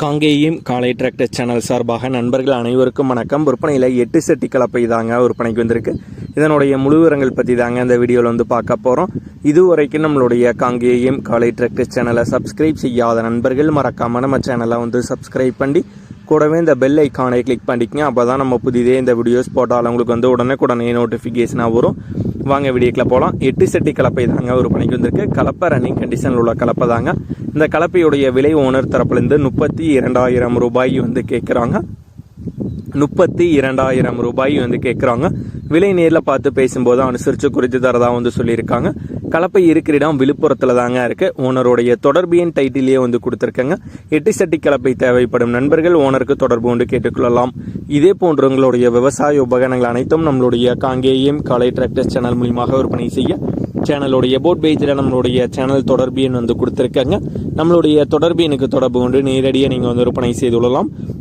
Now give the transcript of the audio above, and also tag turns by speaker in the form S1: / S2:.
S1: காங்கேயம் காலை tractor channel சார்பாக நண்பர்கள் அனைவருக்கும் வணக்கம். விற்பனையில் எட்டு செட்டி கலப்பை தாங்க விற்பனைக்கு வந்திருக்கு. இதனுடைய முழு விவரங்கள் பற்றி தாங்க இந்த வீடியோவில் வந்து பார்க்க போகிறோம் இதுவரைக்கும் நம்மளுடைய காங்கேயம் காலை டிராக்டர் சேனலை சப்ஸ்கிரைப் செய்யாத நண்பர்கள் மறக்காமல் நம்ம சேனலை வந்து சப்ஸ்கிரைப் பண்ணி கூடவே இந்த பெல் ஐக்கானை கிளிக் பண்ணிக்கங்க. அப்போ தான் நம்ம புதிதே இந்த வீடியோஸ் போட்டாலும் உங்களுக்கு வந்து உடனே உடனே நோட்டிஃபிகேஷனாக வரும். வாங்க வீடியோக்கில் போகலாம் எட்டு செட்டி கலப்பை தாங்க ஒரு பணிக்கு வந்திருக்கு. கலப்பை ரன்னிங் கண்டிஷனில் உள்ள கலப்பை தாங்க. இந்த கலப்பையுடைய விலை ஓனர் தரப்புலேருந்து முப்பத்தி இரண்டாயிரம் ரூபாய் வந்து கேட்குறாங்க முப்பத்தி இரண்டாயிரம் ரூபாய் வந்து கேட்குறாங்க விலை நேரில் பார்த்து பேசும்போது அனுசரித்து குறித்து தரதா வந்து சொல்லியிருக்காங்க. கலப்பை இருக்கிற இடம் விழுப்புரத்தில் தாங்க இருக்குது ஓனருடைய தொடர்பு எண் வந்து கொடுத்துருக்கேங்க. எட்டு சட்டி கலப்பை தேவைப்படும் நண்பர்கள் ஓனருக்கு தொடர்பு கொண்டு கேட்டுக்கொள்ளலாம். இதே போன்றவங்களுடைய விவசாய உபகரணங்கள் அனைத்தும் நம்மளுடைய காங்கேயம் காலை டிராக்டர் சேனல் மூலியமாக விற்பனை செய்ய சேனலுடைய போட் பேஜில் நம்மளுடைய சேனல் தொடர்பு எண் வந்து கொடுத்துருக்காங்க. நம்மளுடைய தொடர்பு தொடர்பு கொண்டு நேரடியாக நீங்கள் வந்து விற்பனை செய்து கொள்ளலாம்.